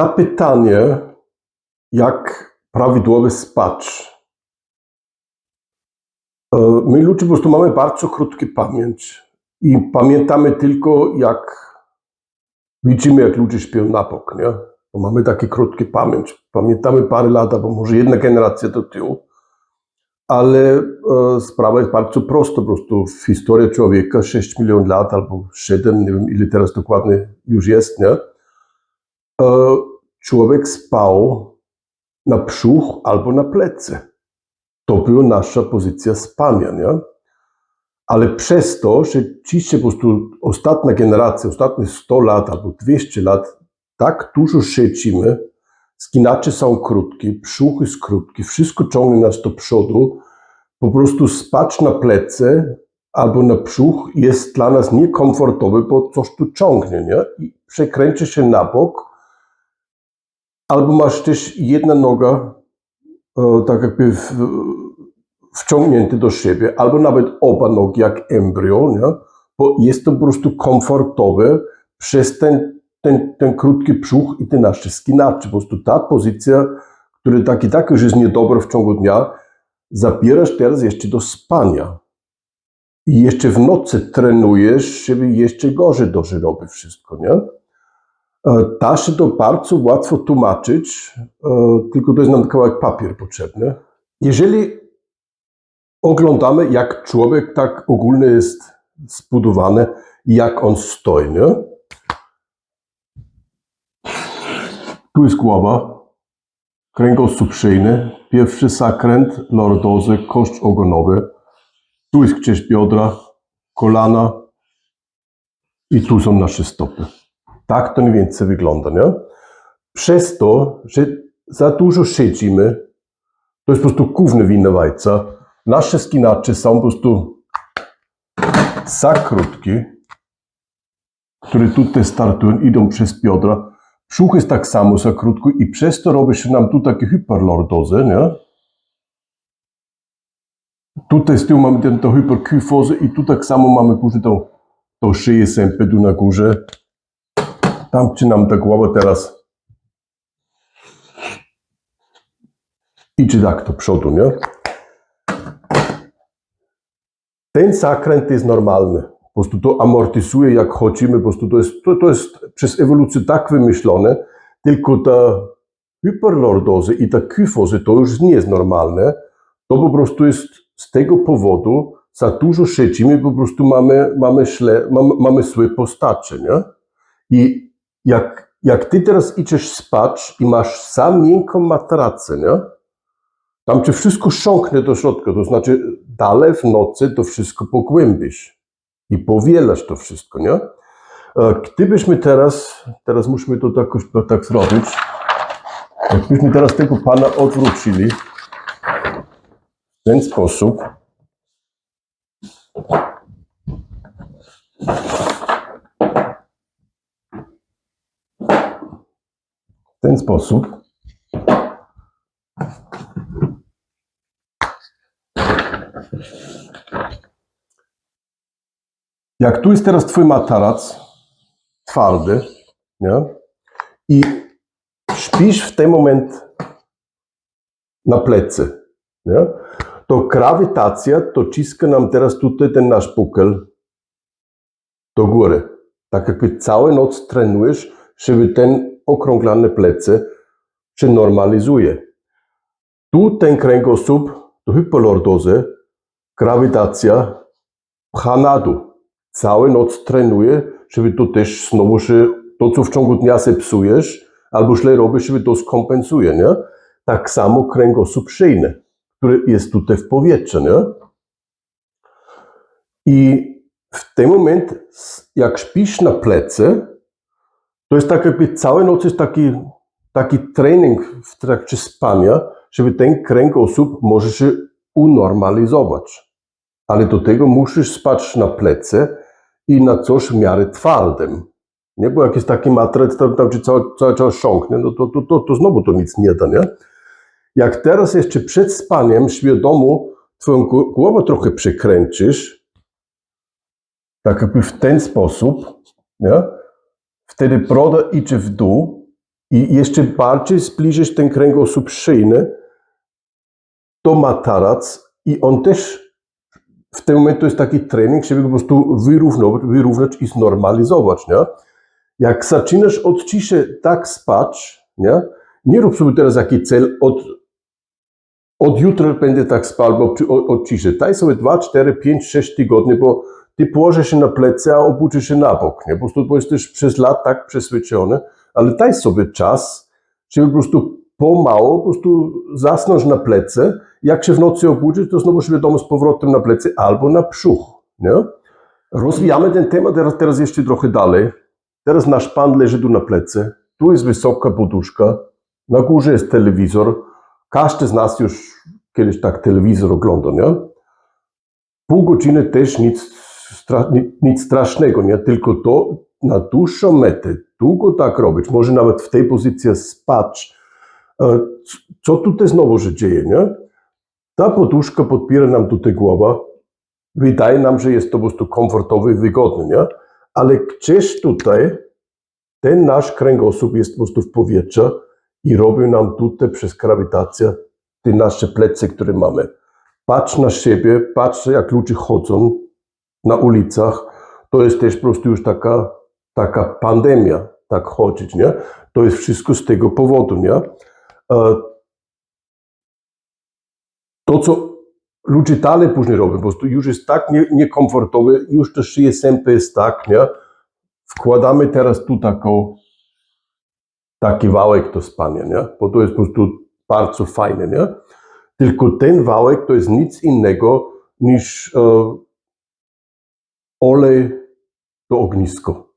Na pytanie, jak prawidłowo spać. E, My ludzie po prostu mamy bardzo krótką pamięć i pamiętamy tylko, jak widzimy, jak ludzie śpią na bok, nie? Bo mamy takie krótkie pamięć. Pamiętamy parę lat, albo może jedna generacja do tyłu. Ale e, sprawa jest bardzo prosta. Po prostu w historii człowieka 6 milionów lat albo 7, nie wiem ile teraz dokładnie już jest, nie? E, człowiek spał na brzuch albo na plecy. To była nasza pozycja spania, nie? Ale przez to, że dzisiaj po prostu ostatnia generacja, ostatnie 100 lat albo 200 lat, tak dużo siedzimy, skinacze są krótkie, brzuch jest krótki, wszystko ciągnie nas do przodu, po prostu spać na plecy albo na brzuch jest dla nas niekomfortowe, bo coś tu ciągnie, nie? I przekręci się na bok, albo masz też jedna noga e, tak jakby w, wciągnięte do siebie, albo nawet oba nogi jak embryo, nie? bo jest to po prostu komfortowe przez ten, ten, ten krótki brzuch i te nasze skinacze. Po prostu ta pozycja, która tak i tak już jest niedobra w ciągu dnia, zabierasz teraz jeszcze do spania. I jeszcze w nocy trenujesz, żeby jeszcze gorzej robić wszystko, nie? E, Da się to bardzo łatwo tłumaczyć, e, tylko to jest nam kawałek papier potrzebny. Jeżeli oglądamy, jak człowiek tak ogólnie jest zbudowany, jak on stoi, nie? Tu jest głowa, kręgosłup szyjny, pierwszy zakręt, lordozy, kość ogonowy, tu jest gdzieś biodra, kolana i tu są nasze stopy. Tak to mniej więcej wygląda, nie? Przez to, że za dużo siedzimy, to jest po prostu główna wina wajca. Nasze skinacze są po prostu za krótkie, które tutaj startują, idą przez biodra. Brzuch jest tak samo za krótko i przez to robi się nam tu takie hyperlordozy, nie? Tutaj z tyłu mamy tę tą hyperkyfozę i tu tak samo mamy górze tą, tą szyję sępę na górze. Tam czy nam ta głowa teraz idzie tak do przodu, nie? Ten zakręt jest normalny. Po prostu to amortyzuje, jak chodzimy. Po prostu to jest, to, to jest przez ewolucję tak wymyślone, tylko ta hyperlordozy i ta kyfozy to już nie jest normalne. To po prostu jest z tego powodu, za dużo siedzimy, po prostu mamy, mamy, szle, mamy, mamy złe postacie, nie? I jak, jak ty teraz idziesz spać i masz sam miękką matracę, nie? Tam cię wszystko sząknie do środka, to znaczy dalej w nocy to wszystko pogłębisz i powielasz to wszystko, nie? E, Gdybyśmy teraz, teraz musimy to tak, tak zrobić, jakbyśmy teraz tego pana odwrócili w ten sposób, w ten sposób, Jak tu jest teraz twój materac, twardy, nie? I śpisz w ten moment na plecy, nie? To grawitacja to ciska nam teraz tutaj ten nasz pukel do góry. Tak jakby całą noc trenujesz, żeby ten okrąglane plecy się normalizuje. Tu ten kręgosłup, to hypolordozy, grawitacja pcha na dół całą noc trenuje, żeby to też znowu się, to co w ciągu dnia se psujesz, albo źle robisz, żeby to skompensuje, nie? Tak samo kręgosłup szyjny, który jest tutaj w powietrzu, nie? I w tym moment, jak śpisz na plecy, to jest tak jakby całą noc jest taki, taki trening w trakcie spania, żeby ten kręgosłup może się unormalizować. Ale do tego musisz spać na plecy i na coś w miarę twardym. Nie, bo jak jest taki materac, tam, tam ci cały, cały czas sząknie, no to, to, to, to znowu to nic nie da, nie? Jak teraz jeszcze przed spaniem świadomo twoją gł- głowę trochę przekręcisz, tak jakby w ten sposób, nie? Wtedy broda idzie w dół i jeszcze bardziej zbliżysz ten kręgosłup szyjny, to matarac i on też w tym momencie to jest taki trening, żeby po prostu wyrównować, wyrównać i znormalizować, nie? Jak zaczynasz od ciszy tak spać, nie? Nie rób sobie teraz jaki cel od, od jutra będę tak spał, bo od, od ciszy. Daj sobie 2, 4, 5, 6 tygodni, bo ty położysz się na plecy, a obudzisz się na bok, nie? Po prostu bo jesteś przez lat tak przyzwyczajony, ale daj sobie czas, żeby po prostu pomału po prostu zasnąć na plecy. Jak się w nocy obudzisz, to znowu świadomo z powrotem na plecy albo na brzuch, nie? Rozwijamy ten temat teraz, teraz jeszcze trochę dalej. Teraz nasz pan leży tu na plecy, tu jest wysoka poduszka, na górze jest telewizor. Każdy z nas już kiedyś tak telewizor oglądał, nie? Pół godziny też nic, stra, nic, strasznego, nie? Tylko to na dłuższą metę, długo tak robić, może nawet w tej pozycji spać. E, Co tutaj znowu się dzieje, nie? Ta poduszka podpiera nam tutaj głowa. Wydaje nam, że jest to po prostu komfortowe i wygodne, nie? Ale gdzieś tutaj ten nasz kręgosłup jest po prostu w powietrzu i robi nam tutaj przez grawitację te nasze plecy, które mamy. Patrz na siebie, patrz jak ludzie chodzą na ulicach. To jest też po prostu już taka, taka pandemia, tak chodzić, nie? To jest wszystko z tego powodu, nie? E, To, co ludzie dalej później robią, po prostu już jest tak nie, niekomfortowe, już to szyje sępy jest tak, nie? Wkładamy teraz tu taką, taki wałek do spania, nie? Bo to jest po prostu bardzo fajne, nie? Tylko ten wałek to jest nic innego niż e, olej do ognisko.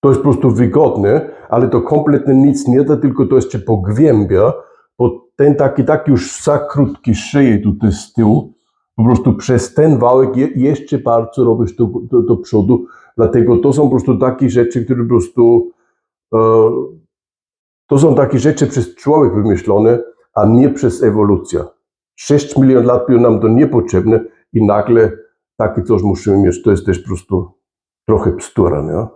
To jest po prostu wygodne, ale to kompletnie nic nie da, tylko to jeszcze pogłębia, bo ten taki, taki już za krótki szyję tutaj z tyłu, po prostu przez ten wałek je, jeszcze bardzo robisz do, do, do przodu, dlatego to są po prostu takie rzeczy, które po prostu e, to są takie rzeczy przez człowiek wymyślone, a nie przez ewolucję. 6 milionów lat było nam to niepotrzebne i nagle takie coś musimy mieć. To jest też po prostu trochę bzdura, nie?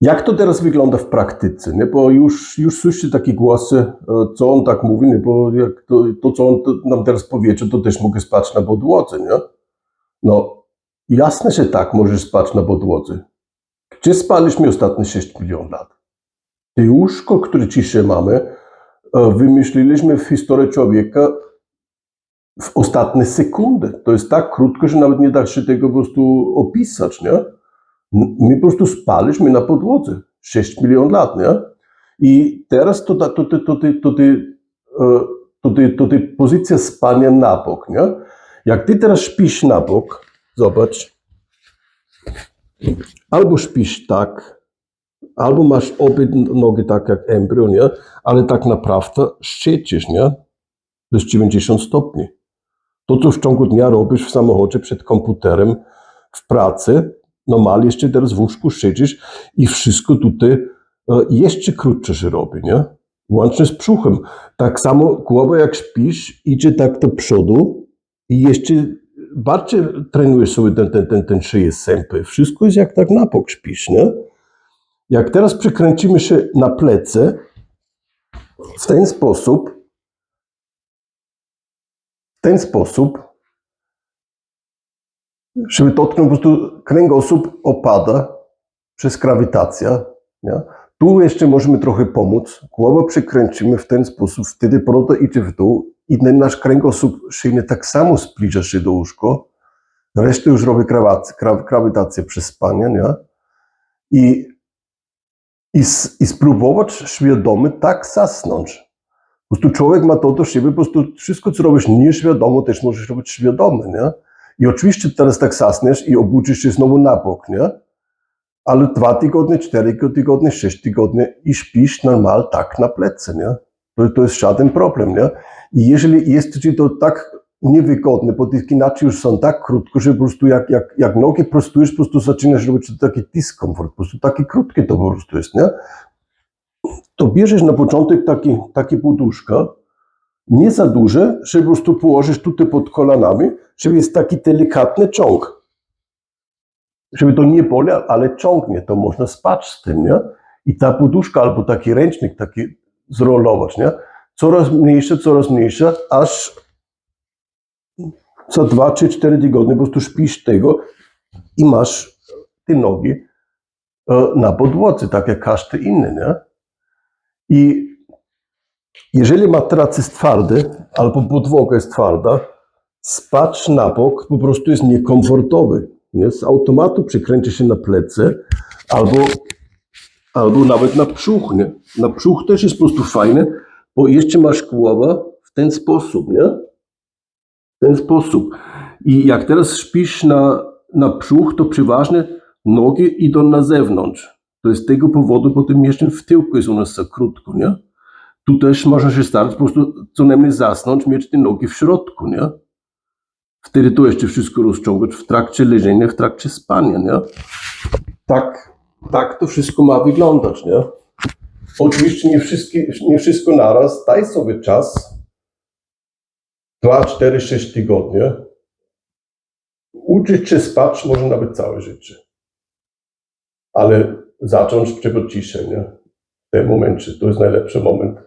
Jak to teraz wygląda w praktyce? Nie? Bo już, już słyszycie takie głosy, e, co on tak mówi, nie? bo to, to, co on nam teraz powiedzie, to też mogę spać na podłodze. Nie? No, jasne, że tak, możesz spać na podłodze. Gdzie spaliśmy ostatnie 6 milionów lat? To łóżko, które dzisiaj mamy, e, wymyśliliśmy w historii człowieka w ostatnie sekundy. To jest tak krótko, że nawet nie da się tego po prostu opisać, nie? My po prostu spaliśmy na podłodze 6 milionów lat, nie? I teraz to, to, to, to, to, to, to, e, to, to, to, to pozycja spania na bok, nie? Jak ty teraz śpisz na bok, zobacz, albo śpisz tak, albo masz obie nogi tak jak embrion, nie? Ale tak naprawdę siedzisz, nie? To jest 90 stopni. To, co w ciągu dnia robisz w samochodzie przed komputerem, w pracy, normalnie jeszcze teraz w łóżku siedzisz i wszystko tutaj e, jeszcze krótsze się robi, nie? Łącznie z brzuchem. Tak samo głowa jak śpisz, idzie tak do przodu i jeszcze bardziej trenujesz sobie ten, ten, ten, ten szyję sępy. Wszystko jest jak tak na bok śpisz, nie? Jak teraz przekręcimy się na plecy, w ten sposób, ten sposób, żeby dotknąć, po prostu kręgosłup opada przez grawitację. Nie? Tu jeszcze możemy trochę pomóc. Głowę przekręcimy w ten sposób, wtedy broda idzie w dół i ten nasz kręgosłup szyjny tak samo zbliża się do łóżka. Resztę już robi grawitację przez spanie. Nie? I, i, I spróbować świadomie tak zasnąć. Po prostu człowiek ma to do siebie, po prostu wszystko, co robisz nieświadomo, też możesz robić świadomie, nie? I oczywiście teraz tak zasniesz i obudzisz się znowu na bok, nie? Ale dwa tygodnie, cztery tygodnie, sześć tygodni i śpisz normal tak na plecy, nie? To, to jest żaden problem, nie? I jeżeli jest ci to tak niewygodne, bo te kinaczy już są tak krótko, że po prostu jak, jak, jak nogi prostujesz, po prostu zaczynasz robić taki dyskomfort, po prostu takie krótkie to po prostu jest, nie? To bierzesz na początek taki, takie poduszka, nie za duże, żeby po prostu położysz tutaj pod kolanami, żeby jest taki delikatny ciąg. żeby to nie boli, ale ciągnie, to można spać z tym, nie? I ta poduszka albo taki ręcznik taki zrolować, nie? Coraz mniejsze, coraz mniejsze, aż za dwa czy cztery tygodnie po prostu śpisz tego i masz te nogi e, na podłodze, tak jak każdy inny, nie? I jeżeli materac jest twardy, albo podłoga jest twarda, spać na bok po prostu jest niekomfortowy. Nie? Z automatu przekręci się na plecy, albo, albo nawet na brzuch. Nie? Na brzuch też jest po prostu fajne, bo jeszcze masz głowę w ten sposób, nie? W ten sposób. I jak teraz śpisz na, na brzuch, to przeważnie nogi idą na zewnątrz. To z tego powodu, bo tym jeszcze w tyłku jest u nas za krótko, nie? Tu też można się starać po prostu co najmniej zasnąć, mieć te nogi w środku, nie? Wtedy to jeszcze wszystko rozciągać w trakcie leżenia, w trakcie spania, nie? Tak, tak to wszystko ma wyglądać, nie? Oczywiście nie, wszystkie, nie wszystko naraz. Daj sobie czas. 2, 4, 6 tygodnie. Uczyć się spać może nawet całe życie. Ale zacząć czego ciszej, nie? W tym momencie to jest najlepszy moment